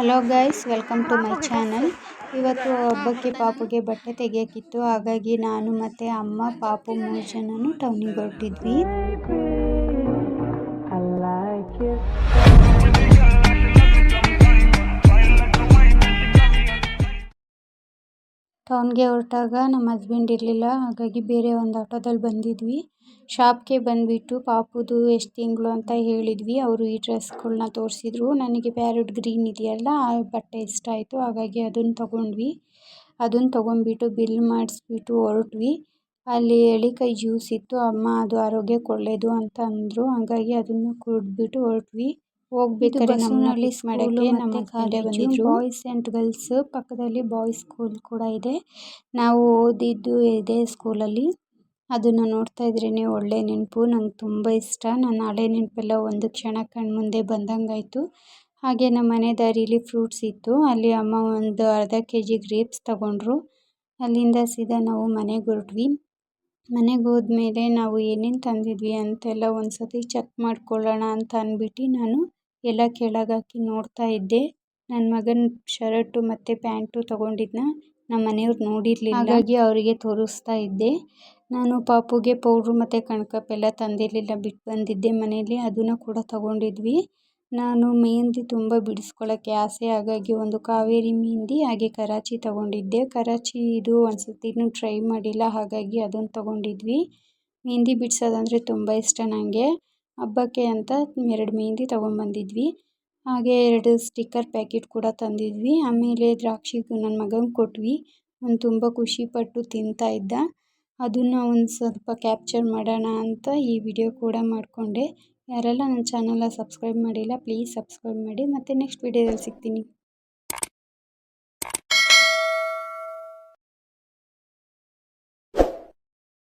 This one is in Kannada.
Hello guys welcome to my channel ಇವತ್ತು ಹಬ್ಬಕ್ಕೆ ಪಾಪುಗೆ ಬಟ್ಟೆ ತೆಗೆಯೋಕ್ಕಿತ್ತು ಹಾಗಾಗಿ ನಾನು ಮತ್ತು ಅಮ್ಮ ಪಾಪು ಮೂರು ಜನನು ಟೌನಿಗೆ ಹೊರಟಿದ್ವಿ. ಟೌನ್ಗೆ ಹೊರಟಾಗ ನಮ್ಮ ಹಸ್ಬೆಂಡ್ ಇರಲಿಲ್ಲ. ಹಾಗಾಗಿ ಬೇರೆ ಒಂದು ಆಟೋದಲ್ಲಿ ಬಂದಿದ್ವಿ. ಶಾಪ್ಗೆ ಬಂದುಬಿಟ್ಟು, ಪಾಪುದು, ಎಷ್ಟು ತಿಂಗಳು ಅಂತ ಹೇಳಿದ್ವಿ. ಅವರು ಈ ಡ್ರೆಸ್ಗಳನ್ನ ತೋರಿಸಿದ್ರು. ನನಗೆ ಪ್ಯಾರೆಟ್ ಗ್ರೀನ್ ಇದೆಯಲ್ಲ, ಆ ಬಟ್ಟೆ ಇಷ್ಟ ಆಯಿತು. ಹಾಗಾಗಿ ಅದನ್ನು ತೊಗೊಂಡ್ವಿ. ಅದನ್ನು ತೊಗೊಂಡ್ಬಿಟ್ಟು ಬಿಲ್ ಮಾಡಿಸ್ಬಿಟ್ಟು ಹೊರಟ್ವಿ. ಅಲ್ಲಿ ಎಳಿಕಾಯಿ ಜ್ಯೂಸ್ ಇತ್ತು ಅಮ್ಮ, ಅದು ಆರೋಗ್ಯಕ್ಕೆ ಒಳ್ಳೆಯದು ಅಂತ ಅಂದರು. ಹಾಗಾಗಿ ಅದನ್ನು ಕುಡಿದ್ಬಿಟ್ಟು ಹೊರಟ್ವಿ. ಹೋಗ್ಬೇಕಾದ್ರೆ ನಮ್ಮಲ್ಲಿ ಮಿಸ್ ಮಾಡೋಕ್ಕೆ ನಮ್ಮ ಹಸ್ಬೆಂಡೇ ಬಂದಿದ್ರು. ಬಾಯ್ಸ್ ಆ್ಯಂಡ್ ಗರ್ಲ್ಸ್ ಪಕ್ಕದಲ್ಲಿ ಬಾಯ್ಸ್ ಸ್ಕೂಲ್ ಕೂಡ ಇದೆ. ನಾವು ಓದಿದ್ದು ಇದೇ ಸ್ಕೂಲಲ್ಲಿ ಅದನ್ನು ನೋಡ್ತಾ ಇದ್ರೇ ಒಳ್ಳೆ ನೆನಪು. ನಂಗೆ ತುಂಬ ಇಷ್ಟ. ನನ್ನ ಹಳೆ ನೆನಪೆಲ್ಲ ಒಂದು ಕ್ಷಣ ಕಣ್ಮುಂದೆ ಬಂದಂಗಾಯಿತು. ಹಾಗೆ ನಮ್ಮ ಮನೆ ದಾರಿಲಿ ಫ್ರೂಟ್ಸ್ ಇತ್ತು. ಅಲ್ಲಿ ಅಮ್ಮ ಒಂದು ಅರ್ಧ ಕೆ ಜಿ ಗ್ರೇಪ್ಸ್ ತಗೊಂಡ್ರು. ಅಲ್ಲಿಂದ ಸೀದಾ ನಾವು ಮನೆಗೆ ಹೊರಟ್ವಿ. ಮನೆಗೆ ಹೋದ್ಮೇಲೆ ನಾವು ಏನೇನು ತಂದಿದ್ವಿ ಅಂತೆಲ್ಲ ಒಂದು ಸತಿ ಚೆಕ್ ಮಾಡ್ಕೊಳ್ಳೋಣ ಅಂತ ಅಂದ್ಬಿಟ್ಟು ನಾನು ಎಲ್ಲ ಹಾಕಿ ನೋಡ್ತಾ ಇದ್ದೆ. ನನ್ನ ಮಗನ ಶರ್ಟು ಮತ್ತು ಪ್ಯಾಂಟು ತೊಗೊಂಡಿದ್ದನ್ನ ನಮ್ಮ ಮನೆಯವ್ರು ನೋಡಿರಲಿಲ್ಲ. ಹಾಗಾಗಿ ಅವರಿಗೆ ತೋರಿಸ್ತಾ ಇದ್ದೆ. ನಾನು ಪಾಪುಗೆ ಪೌಡ್ರು ಮತ್ತು ಕಣ್ಕಪ್ ಎಲ್ಲ ತಂದಿರಲಿಲ್ಲ. ಬಿಟ್ಟು ಬಂದಿದ್ದೆ ಮನೆಯಲ್ಲಿ. ಅದನ್ನು ಕೂಡ ತಗೊಂಡಿದ್ವಿ. ನಾನು ಮೆಹಂದಿ ತುಂಬ ಬಿಡಿಸ್ಕೊಳ್ಳೋಕ್ಕೆ ಆಸೆ. ಹಾಗಾಗಿ ಒಂದು ಕಾವೇರಿ ಮೆಹಂದಿ, ಹಾಗೆ ಕರಾಚಿ ತಗೊಂಡಿದ್ದೆ. ಕರಾಚಿ ಇದು ಒಂದು ಇನ್ನು ಟ್ರೈ ಮಾಡಿಲ್ಲ. ಹಾಗಾಗಿ ಅದನ್ನು ತಗೊಂಡಿದ್ವಿ. ಮೆಹಂದಿ ಬಿಡಿಸೋದಂದ್ರೆ ತುಂಬ ಇಷ್ಟ ನನಗೆ ಹಬ್ಬಕ್ಕೆ ಅಂತ ಎರಡು ಮೆಹೆಂದಿ ತೊಗೊಂಬಂದಿದ್ವಿ. ಹಾಗೆ ಎರಡು ಸ್ಟಿಕ್ಕರ್ ಪ್ಯಾಕೆಟ್ ಕೂಡ ತಂದಿದ್ವಿ. ಆಮೇಲೆ ದ್ರಾಕ್ಷಿ ನನ್ನ ಮಗಂಗೆ ಕೊಟ್ವಿ. ಅವ್ನು ತುಂಬ ಖುಷಿಪಟ್ಟು ತಿಂತಾ ಇದ್ದ. ಅದನ್ನು ಒಂದು ಸ್ವಲ್ಪ ಕ್ಯಾಪ್ಚರ್ ಮಾಡೋಣ ಅಂತ ಈ ವಿಡಿಯೋ ಕೂಡ ಮಾಡಿಕೊಂಡೆ. ಯಾರೆಲ್ಲ ನನ್ನ ಚಾನಲ್ನ ಸಬ್ಸ್ಕ್ರೈಬ್ ಮಾಡಿಲ್ಲ ಪ್ಲೀಸ್ ಸಬ್ಸ್ಕ್ರೈಬ್ ಮಾಡಿ. ಮತ್ತು ನೆಕ್ಸ್ಟ್ ವಿಡಿಯೋದಲ್ಲಿ ಸಿಗ್ತೀನಿ.